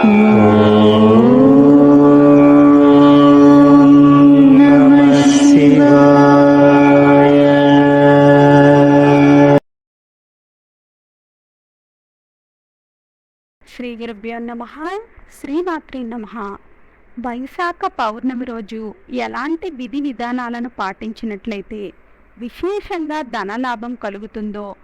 శ్రీ గురుభ్యో నమ. శ్రీమాత్రి నమ. వైశాఖ పౌర్ణమి రోజు ఎలాంటి విధి విధానాలను పాటించినట్లయితే విశేషంగా ధనలాభం కలుగుతుందో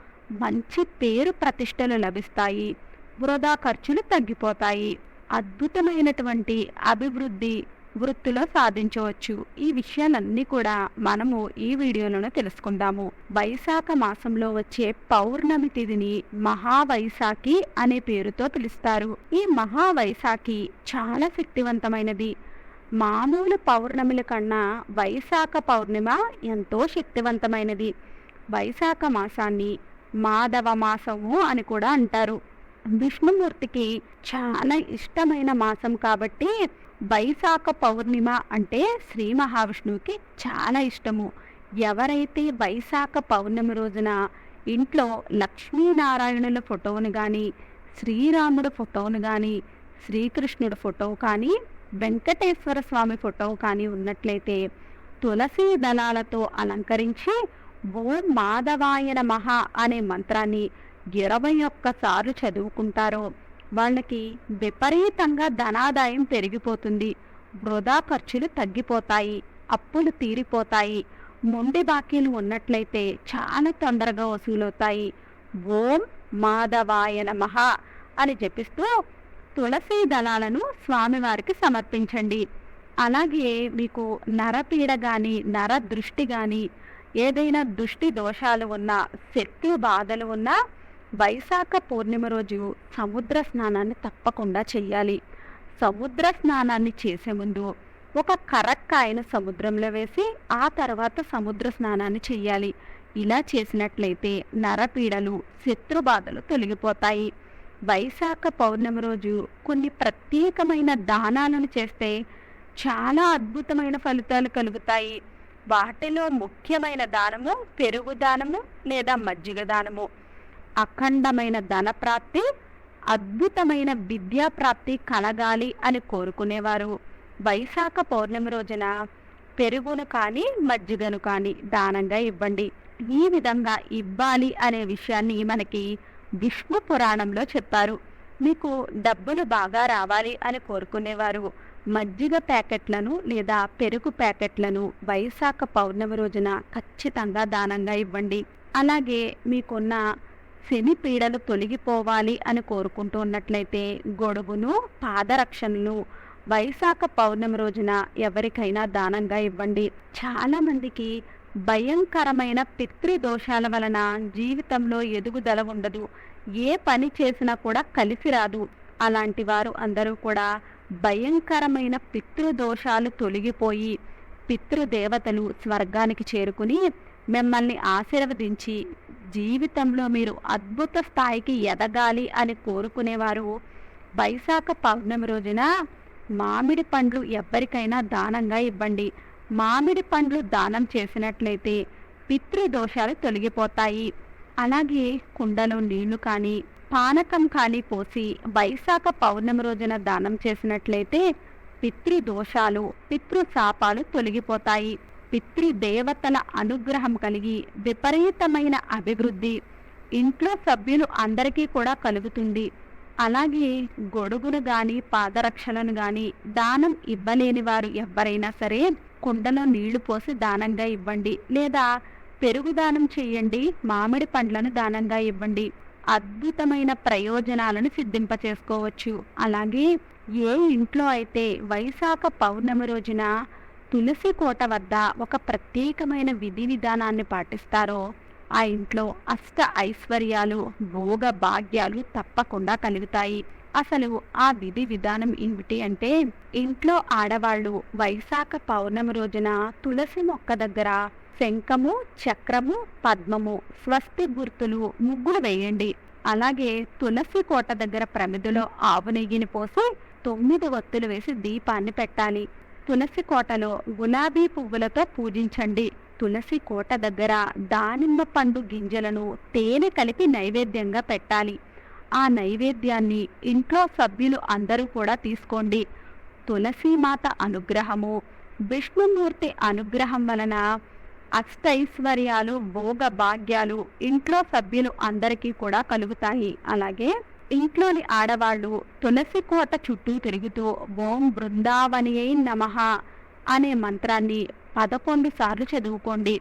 మంచి పేరు ప్రతిష్టలు లభిస్తాయి. వృధా ఖర్చులు తగ్గిపోతాయి. అద్భుతమైనటువంటి అభివృద్ధి వృత్తిలో సాధించవచ్చు. ఈ విషయాలన్నీ కూడా మనము ఈ వీడియోలోనే తెలుసుకుందాము. వైశాఖ మాసంలో వచ్చే పౌర్ణమి తిథిని మహావైశాఖి అనే పేరుతో పిలుస్తారు. ఈ మహావైశాఖి చాలా శక్తివంతమైనది. మామూలు పౌర్ణమిల కన్నా వైశాఖ పౌర్ణిమ ఎంతో శక్తివంతమైనది. వైశాఖ మాసాన్ని మాధవ మాసము అని కూడా అంటారు. విష్ణుమూర్తికి చాలా ఇష్టమైన మాసం కాబట్టి వైశాఖ పౌర్ణిమ అంటే శ్రీ మహావిష్ణువుకి చాలా ఇష్టము. ఎవరైతే వైశాఖ పౌర్ణమి రోజున ఇంట్లో లక్ష్మీనారాయణుల ఫోటోను కానీ శ్రీరాముడు ఫోటోను కానీ శ్రీకృష్ణుడు ఫోటో కానీ వెంకటేశ్వర స్వామి ఫోటో కానీ ఉన్నట్లయితే తులసి దళాలతో అలంకరించి ఓం మాధవాయన మహా అనే మంత్రాన్ని ఇరవై ఒక్కసార్లు చదువుకుంటారో వాళ్ళకి విపరీతంగా ధనాదాయం పెరిగిపోతుంది. వృధా ఖర్చులు తగ్గిపోతాయి అప్పులు తీరిపోతాయి. మొండి బాకీలు ఉన్నట్లయితే చాలా తొందరగా వసూలవుతాయి. ఓం మాధవాయ నమః అని జపిస్తూ తులసి దళాలను స్వామివారికి సమర్పించండి. అలాగే మీకు నరపీడ కానీ నర దృష్టి కానీ ఏదైనా దృష్టి దోషాలు ఉన్నా శక్తి బాధలు ఉన్నా వైశాఖ పౌర్ణిమ రోజు సముద్ర స్నానాన్ని తప్పకుండా చెయ్యాలి. సముద్ర స్నానాన్ని చేసే ముందు ఒక కరక్కాయను సముద్రంలో వేసి ఆ తర్వాత సముద్ర స్నానాన్ని చెయ్యాలి. ఇలా చేసినట్లయితే నరపీడలు శత్రుబాధలు తొలగిపోతాయి. వైశాఖ పౌర్ణమి రోజు కొన్ని ప్రత్యేకమైన దానాలను చేస్తే చాలా అద్భుతమైన ఫలితాలు కలుగుతాయి. వాటిలో ముఖ్యమైన దానము పెరుగు దానము లేదా మజ్జిగ దానము. అఖండమైన ధన ప్రాప్తి అద్భుతమైన విద్యా ప్రాప్తి కలగాలి అని కోరుకునేవారు. వైశాఖ పౌర్ణమి రోజున పెరుగును కానీ మజ్జిగను కానీ దానంగా ఇవ్వండి. ఈ విధంగా ఇవ్వాలి అనే విషయాన్ని మనకి విష్ణు పురాణంలో చెప్పారు. మీకు డబ్బులు బాగా రావాలి అని కోరుకునేవారు. మజ్జిగ ప్యాకెట్లను లేదా పెరుగు ప్యాకెట్లను వైశాఖ పౌర్ణమి రోజున ఖచ్చితంగా దానంగా ఇవ్వండి. అలాగే మీకున్న శని పీడలు తొలగిపోవాలి అని కోరుకుంటూ ఉన్నట్లయితే గొడుగును పాదరక్షణలు వైశాఖ పౌర్ణమి రోజున ఎవరికైనా దానంగా ఇవ్వండి. చాలా మందికి భయంకరమైన పితృదోషాల వలన జీవితంలో ఎదుగుదల ఉండదు. ఏ పని చేసినా కూడా కలిసి రాదు. అలాంటి వారు అందరూ కూడా భయంకరమైన పితృదోషాలు తొలగిపోయి పితృదేవతలు స్వర్గానికి చేరుకుని మిమ్మల్ని ఆశీర్వదించి జీవితంలో మీరు అద్భుత స్థాయికి ఎదగాలి అని కోరుకునేవారు. వైశాఖ పౌర్ణమి రోజున మామిడి పండ్లు ఎవ్వరికైనా దానంగా ఇవ్వండి. మామిడి పండ్లు దానం చేసినట్లయితే పితృదోషాలు తొలగిపోతాయి. అలాగే కుండలో నీళ్ళు కానీ పానకం కానీ పోసి వైశాఖ పౌర్ణమి రోజున దానం చేసినట్లయితే పితృదోషాలు పితృశాపాలు తొలగిపోతాయి. పితృదేవతల అనుగ్రహం కలిగి విపరీతమైన అభివృద్ధి ఇంట్లో సభ్యులు అందరికీ కూడా కలుగుతుంది. అలాగే గొడుగును గాని పాదరక్షలను గాని దానం ఇవ్వలేని వారు ఎవరైనా సరే కుండలో నీళ్ళు పోసి దానంగా ఇవ్వండి. లేదా పెరుగు దానం చేయండి మామిడి పండ్లను దానంగా ఇవ్వండి. అద్భుతమైన ప్రయోజనాలను సిద్ధింప చేసుకోవచ్చు అలాగే ఏ ఇంట్లో అయితే వైశాఖ పౌర్ణమి రోజున తులసి కోట వద్ద ఒక ప్రత్యేకమైన విధి విధానాన్ని పాటిస్తారో ఆ ఇంట్లో అష్ట ఐశ్వర్యాలు భోగ భాగ్యాలు తప్పకుండా కలుగుతాయి. అసలు ఆ విధి విధానం ఏమిటి అంటే ఇంట్లో ఆడవాళ్ళు వైశాఖ పౌర్ణమి రోజున తులసి మొక్క దగ్గర శంఖము చక్రము పద్మము స్వస్తి గుర్తులు ముగ్గులు వేయండి. అలాగే తులసి కోట దగ్గర ప్రమిదిలో ఆవు నెయ్యిని పోసి తొమ్మిది ఒత్తులు వేసి దీపాన్ని పెట్టాలి. తులసి కోటలో గులాబీ పువ్వులతో పూజించండి. తులసి కోట దగ్గర దానిమ్మ పండు గింజలను తేనె కలిపి నైవేద్యంగా పెట్టాలి. ఆ నైవేద్యాన్ని ఇంట్లో సభ్యులు అందరూ కూడా తీసుకోండి. తులసీమాత అనుగ్రహము విష్ణుమూర్తి అనుగ్రహం వలన అష్టైశ్వర్యాలు భోగ భాగ్యాలు ఇంట్లో సభ్యులు అందరికీ కూడా కలుగుతాయి. అలాగే ఇంట్లోని ఆడవాళ్ళు తులసి కోట చుట్టూ తిరుగుతూ ఓం బృందావనియై నమః అనే మంత్రాన్ని పదకొండు సార్లు చదువుకోండి.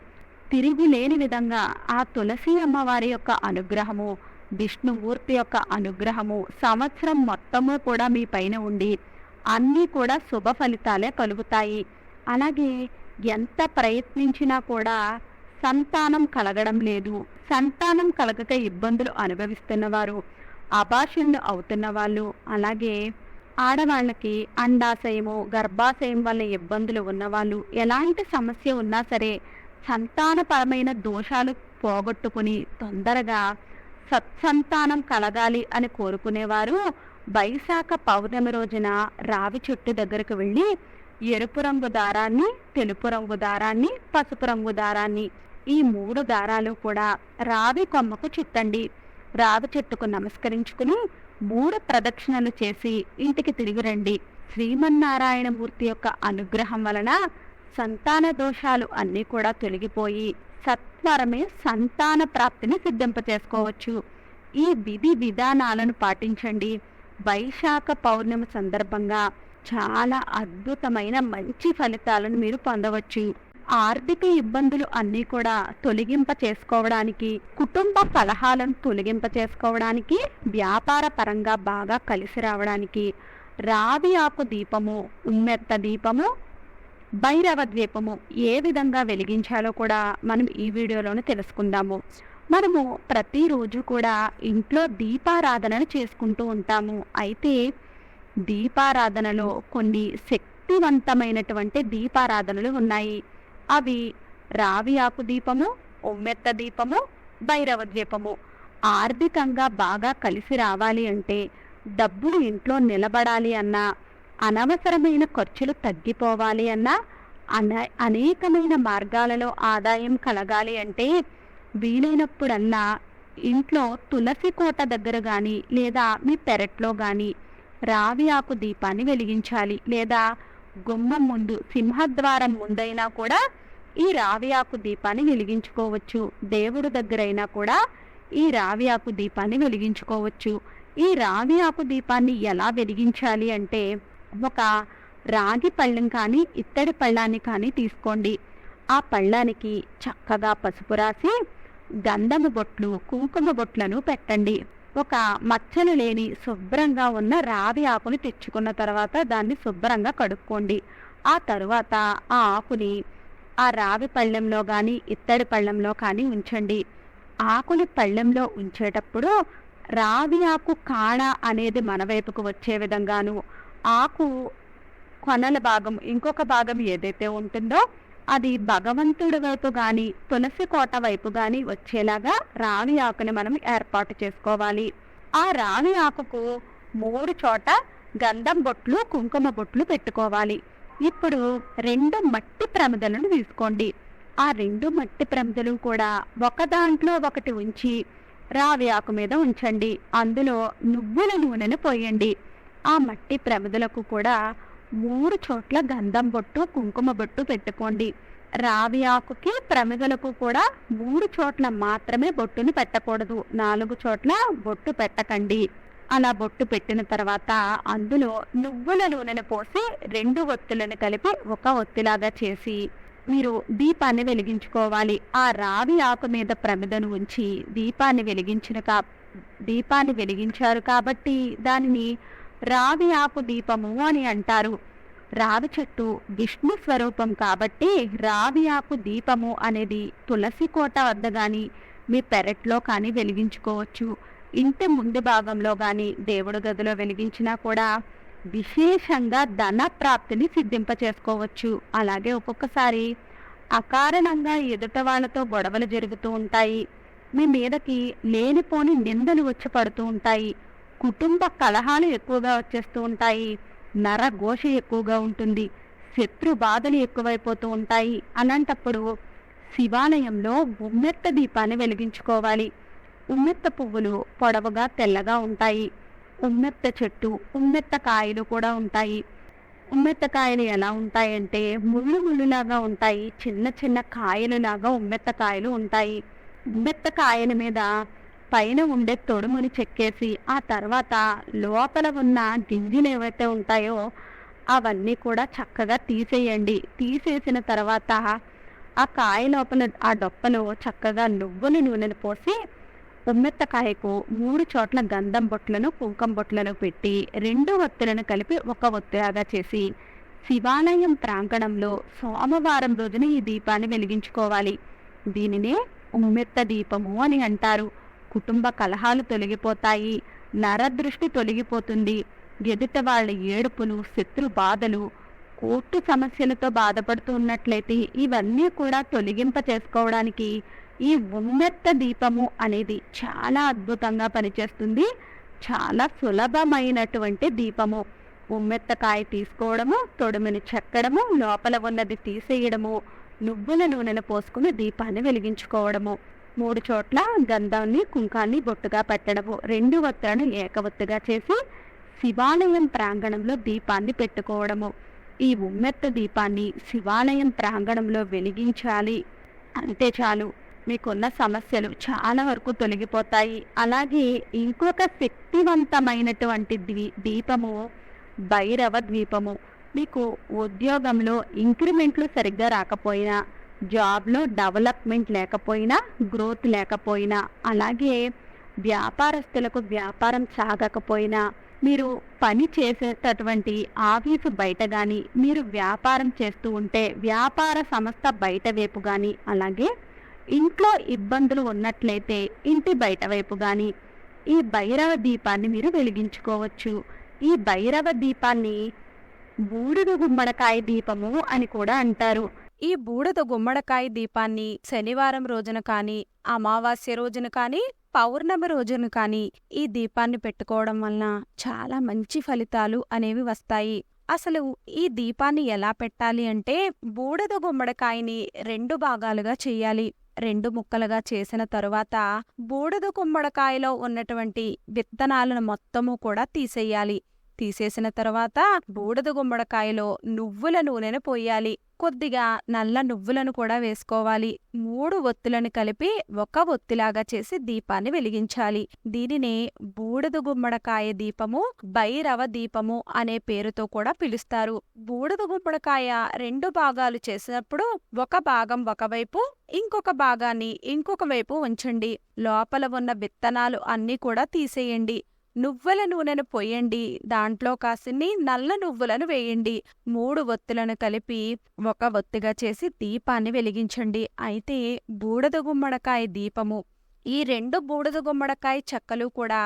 తిరిగి లేని విధంగా ఆ తులసి అమ్మవారి యొక్క అనుగ్రహము విష్ణుమూర్తి యొక్క అనుగ్రహము సంవత్సరం మొత్తము కూడా మీ పైన ఉండి అన్నీ కూడా శుభ ఫలితాలే కలుగుతాయి. అలాగే ఎంత ప్రయత్నించినా కూడా సంతానం కలగడం లేదు. సంతానం కలగక ఇబ్బందులు అనుభవిస్తున్నవారు అభాషణలు అవుతున్న వాళ్ళు. అలాగే ఆడవాళ్ళకి అండాశయము గర్భాశయం వల్ల ఇబ్బందులు ఉన్నవాళ్ళు. ఎలాంటి సమస్య ఉన్నా సరే సంతానపరమైన దోషాలు పోగొట్టుకుని తొందరగా సత్సంతానం కలగాలి అని కోరుకునేవారు. వైశాఖ పౌర్ణమి రోజున రావి చెట్టు దగ్గరకు వెళ్ళి ఎరుపు రంగు దారాన్ని తెలుపు రంగు దారాన్ని పసుపు రంగు దారాన్ని ఈ మూడు దారాలు కూడా రావి కొమ్మకు చుట్టండి. రావి చెట్టుకు నమస్కరించుకుని మూడు ప్రదక్షిణలు చేసి ఇంటికి తిరిగి రండి. శ్రీమన్నారాయణమూర్తి యొక్క అనుగ్రహం వలన సంతాన దోషాలు అన్నీ కూడా తొలగిపోయి సత్వరమే సంతాన ప్రాప్తిని సిద్ధింపచేసుకోవచ్చు. ఈ విధి విధానాలను పాటించండి. వైశాఖ పౌర్ణమి సందర్భంగా చాలా అద్భుతమైన మంచి ఫలితాలను మీరు పొందవచ్చు. ఆర్థిక ఇబ్బందులు అన్నీ కూడా తొలగింప చేసుకోవడానికి కుటుంబ కలహాలను తొలగింప చేసుకోవడానికి వ్యాపార పరంగా బాగా కలిసి రావడానికి రావి ఆకు దీపము ఉమ్మెత్త దీపము భైరవ ద్వీపము ఏ విధంగా వెలిగించాలో కూడా మనం ఈ వీడియోలోనే తెలుసుకుందాము. మనము ప్రతిరోజు కూడా ఇంట్లో దీపారాధనను చేసుకుంటూ ఉంటాము. అయితే దీపారాధనలో కొన్ని శక్తివంతమైనటువంటి దీపారాధనలు ఉన్నాయి. అవి రావి ఆకు దీపము ఉమ్మెత్త దీపము భైరవ ద్వీపము. ఆర్థికంగా బాగా కలిసి రావాలి అంటే డబ్బులు ఇంట్లో నిలబడాలి అన్నా అనవసరమైన ఖర్చులు తగ్గిపోవాలి అన్నా అన అనేకమైన మార్గాలలో ఆదాయం కలగాలి అంటే వీలైనప్పుడల్లా ఇంట్లో తులసి కోట దగ్గర కానీ లేదా మీ పెరట్లో కానీ రావి ఆకు దీపాన్ని వెలిగించాలి లేదా గుమ్మం ముందు సింహద్వారం ముందైనా కూడా ఈ రావి ఆకు దీపాన్ని వెలిగించుకోవచ్చు. దేవుడు దగ్గరైనా కూడా ఈ రావి ఆకు దీపాన్ని వెలిగించుకోవచ్చు. ఈ రావి ఆకు దీపాన్ని ఎలా వెలిగించాలి అంటే ఒక రాగి పళ్ళెం కానీ ఇత్తడి పళ్ళాన్ని కానీ తీసుకోండి. ఆ పళ్ళానికి చక్కగా పసుపు రాసి గంధము బొట్లు కుంకుమ బొట్లను పెట్టండి. ఒక మచ్చలు లేని శుభ్రంగా ఉన్న రావి ఆకుని తెచ్చుకున్న తర్వాత దాన్ని శుభ్రంగా కడుక్కోండి. ఆ తరువాత ఆ ఆకుని ఆ రావి పళ్ళెంలో కానీ ఇత్తడి పళ్ళెంలో కానీ ఉంచండి. ఆకుని పళ్ళెంలో ఉంచేటప్పుడు రావి ఆకు కాణ అనేది మన వైపుకు వచ్చే విధంగాను ఆకు కొనల భాగం ఇంకొక భాగం ఏదైతే ఉంటుందో అది భగవంతుడి వైపు కానీ తులసి కోట వైపు కానీ వచ్చేలాగా రావి ఆకుని మనం ఏర్పాటు చేసుకోవాలి. ఆ రావి ఆకుకు మూడు చోట గంధం బొట్లు కుంకుమ బొట్లు పెట్టుకోవాలి. ఇప్పుడు రెండు మట్టి ప్రమిదలను తీసుకోండి. ఆ రెండు మట్టి ప్రమిదలు కూడా ఒక దాంట్లో ఒకటి ఉంచి రావి ఆకు మీద ఉంచండి. అందులో నువ్వుల నూనెను పోయండి. ఆ మట్టి ప్రమిదలకు కూడా మూడు చోట్ల గంధం బొట్టు కుంకుమ బొట్టు పెట్టుకోండి. రావి ఆకుకి ప్రమిదలకు కూడా మూడు చోట్ల మాత్రమే బొట్టుని పెట్టకూడదు. నాలుగు చోట్ల బొట్టు పెట్టకండి. అలా బొట్టు పెట్టిన తర్వాత అందులో నువ్వుల నూనెను పోసి రెండు ఒత్తులను కలిపి ఒక ఒత్తిలాగా చేసి మీరు దీపాన్ని వెలిగించుకోవాలి. ఆ రావి ఆకు మీద ప్రమిదను ఉంచి దీపాన్ని వెలిగించిన కా దీపాన్ని వెలిగించారు కాబట్టి దానిని రావి ఆపు దీపము అని అంటారు. రావి చెట్టు విష్ణు స్వరూపం కాబట్టి రావి ఆకు దీపము అనేది తులసి కోట వద్ద కానీ మీ పెరట్లో కానీ వెలిగించుకోవచ్చు. ఇంటి ముందు భాగంలో కానీ దేవుడు గదిలో వెలిగించినా కూడా విశేషంగా ధన ప్రాప్తిని సిద్ధింప చేసుకోవచ్చు అలాగే ఒక్కొక్కసారి అకారణంగా ఎదుట వాళ్ళతో గొడవలు జరుగుతూ ఉంటాయి. మీ మీదకి లేనిపోని నిందలు వచ్చి పడుతూ ఉంటాయి. కుటుంబ కలహాలు ఎక్కువగా వచ్చేస్తూ ఉంటాయి. నరఘోష ఎక్కువగా ఉంటుంది. శత్రు బాధలు ఎక్కువైపోతూ ఉంటాయి. అలాంటప్పుడు శివాలయంలో ఉమ్మెత్త దీపాన్ని వెలిగించుకోవాలి. ఉమ్మెత్త పువ్వులు పొడవుగా తెల్లగా ఉంటాయి. ఉమ్మెత్త చెట్టు ఉమ్మెత్త కాయలు కూడా ఉంటాయి. ఉమ్మెత్త కాయలు ఎలా ఉంటాయంటే ముళ్ళు ముళ్ళులాగా ఉంటాయి. చిన్న చిన్న కాయలులాగా ఉమ్మెత్త కాయలు ఉంటాయి. ఉమ్మెత్త కాయల మీద పైన ఉండే తొడుముని చెక్కేసి ఆ తర్వాత లోపల ఉన్న గింజలు ఏవైతే ఉంటాయో అవన్నీ కూడా చక్కగా తీసేయండి. తీసేసిన తర్వాత ఆ కాయ లోపల ఆ డొప్పను చక్కగా నువ్వుల నూనెను పోసి ఉమ్మెత్తకాయకు మూడు చోట్ల గంధం బొట్లను కుంకం బొట్లను పెట్టి రెండు ఒత్తులను కలిపి ఒక ఒత్తిలాగా చేసి శివాలయం ప్రాంగణంలో సోమవారం రోజున ఈ దీపాన్ని వెలిగించుకోవాలి. దీనినే ఉమ్మెత్త దీపము అని అంటారు. కుటుంబ కలహాలు తొలగిపోతాయి. నరదృష్టి తొలగిపోతుంది. ఎదుట వాళ్ళ ఏడుపులు శత్రు బాధలు కోర్టు సమస్యలతో బాధపడుతూ ఉన్నట్లయితే ఇవన్నీ కూడా తొలగింప చేసుకోవడానికి ఈ ఉమ్మెత్త దీపము అనేది చాలా అద్భుతంగా పనిచేస్తుంది. చాలా సులభమైనటువంటి దీపము. ఉమ్మెత్తకాయ తీసుకోవడము తొడుముని చెక్కడము లోపల ఉన్నది తీసేయడము నువ్వుల నూనెను పోసుకుని దీపాన్ని వెలిగించుకోవడము. మూడు చోట్ల గంధాన్ని కుంకాన్ని బొట్టుగా పెట్టడము. రెండు ఒత్తులను ఏకవత్తుగా చేసి శివాలయం ప్రాంగణంలో దీపాన్ని పెట్టుకోవడము. ఈ ఉమ్మెత్త దీపాన్ని శివాలయం ప్రాంగణంలో వెలిగించాలి. అంతే చాలు మీకున్న సమస్యలు చాలా వరకు తొలగిపోతాయి. అలాగే ఇంకొక శక్తివంతమైనటువంటి ద్వీ దీపము భైరవ ద్వీపము. మీకు ఉద్యోగంలో ఇంక్రిమెంట్లు సరిగ్గా రాకపోయినా జాబ్లో డెవలప్మెంట్ లేకపోయినా గ్రోత్ లేకపోయినా అలాగే వ్యాపారస్తులకు వ్యాపారం సాగకపోయినా మీరు పని చేసేటటువంటి ఆఫీసు బయట కానీ మీరు వ్యాపారం చేస్తూ ఉంటే వ్యాపార సంస్థ బయట వైపు కానీ అలాగే ఇంట్లో ఇబ్బందులు ఉన్నట్లయితే ఇంటి బయట వైపు కానీ ఈ భైరవ దీపాన్ని మీరు వెలిగించుకోవచ్చు. ఈ భైరవ దీపాన్ని బూడిద గుమ్మడికాయ దీపము అని కూడా అంటారు. ఈ బూడిద గుమ్మడికాయ దీపాన్ని శనివారం రోజున కానీ అమావాస్య రోజున కానీ పౌర్ణమి రోజున కానీ ఈ దీపాన్ని పెట్టుకోవడం వలన చాలా మంచి ఫలితాలు అనేవి వస్తాయి. అసలు ఈ దీపాన్ని ఎలా పెట్టాలి అంటే బూడిద గుమ్మడికాయని రెండు భాగాలుగా చేయాలి. రెండు ముక్కలుగా చేసిన తరువాత బూడిద గుమ్మడికాయలో ఉన్నటువంటి విత్తనాలను మొత్తము కూడా తీసేయాలి. తీసేసిన తర్వాత బూడిద గుమ్మడికాయలో నువ్వుల నూనెను పోయాలి. కొద్దిగా నల్ల నువ్వులను కూడా వేసుకోవాలి. మూడు ఒత్తులను కలిపి ఒక ఒత్తిలాగా చేసి దీపాన్ని వెలిగించాలి. దీనిని బూడిద గుమ్మడికాయ దీపము భైరవ దీపము అనే పేరుతో కూడా పిలుస్తారు. బూడిద గుమ్మడికాయ రెండు భాగాలు చేసినప్పుడు ఒక భాగం ఒకవైపు ఇంకొక భాగాన్ని ఇంకొక వైపు ఉంచండి. లోపల ఉన్న విత్తనాలు అన్నీ కూడా తీసేయండి. నువ్వుల నూనెను పొయ్యండి దాంట్లో కాసిన్ని నల్ల నువ్వులను వేయండి. మూడు ఒత్తులను కలిపి ఒక ఒత్తిగా చేసి దీపాన్ని వెలిగించండి. అయితే బూడద గుమ్మడికాయ దీపము. ఈ రెండు బూడద గుమ్మడికాయ చెక్కలు కూడా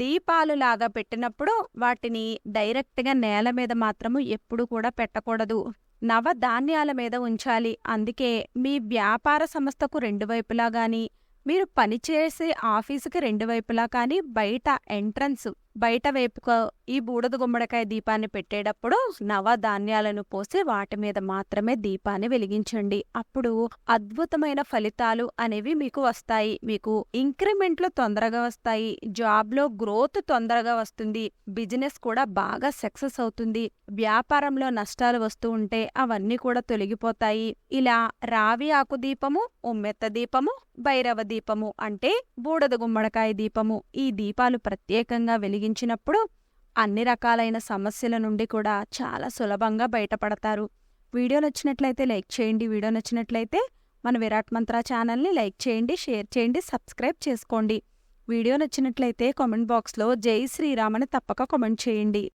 దీపాలు లాగా పెట్టినప్పుడు వాటిని డైరెక్ట్గా నేల మీద మాత్రము ఎప్పుడు కూడా పెట్టకూడదు. నవధాన్యాల మీద ఉంచాలి. అందుకే మీ వ్యాపార సంస్థకు రెండు వైపులా గాని మీరు పనిచేసే ఆఫీసుకి రెండు వైపులా కానీ బయట ఎంట్రన్స్ బయట వైపుకు ఈ బూడద గుమ్మడికాయ దీపాన్ని పెట్టేటప్పుడు నవధాన్యాలను పోసి వాటి మీద మాత్రమే దీపాన్ని వెలిగించండి. అప్పుడు అద్భుతమైన ఫలితాలు అనేవి మీకు వస్తాయి. మీకు ఇంక్రిమెంట్లు తొందరగా వస్తాయి. జాబ్లో గ్రోత్ తొందరగా వస్తుంది. బిజినెస్ కూడా బాగా సక్సెస్ అవుతుంది. వ్యాపారంలో నష్టాలు వస్తూ ఉంటే అవన్నీ కూడా తొలగిపోతాయి. ఇలా రావి ఆకు దీపము ఉమ్మెత్త దీపము భైరవ దీపము అంటే బూడద గుమ్మడికాయ దీపము ఈ దీపాలు ప్రత్యేకంగా వెలిగించినప్పుడు అన్ని రకాలైన సమస్యల నుండి కూడా చాలా సులభంగా బయటపడతారు. వీడియో నచ్చినట్లయితే లైక్ చేయండి. వీడియో నచ్చినట్లయితే మన విరాట్ మంత్ర ఛానల్ని లైక్ చేయండి షేర్ చేయండి సబ్స్క్రైబ్ చేసుకోండి. వీడియో నచ్చినట్లయితే కామెంట్ బాక్స్లో జై శ్రీరామ్ అని తప్పక కామెంట్ చేయండి.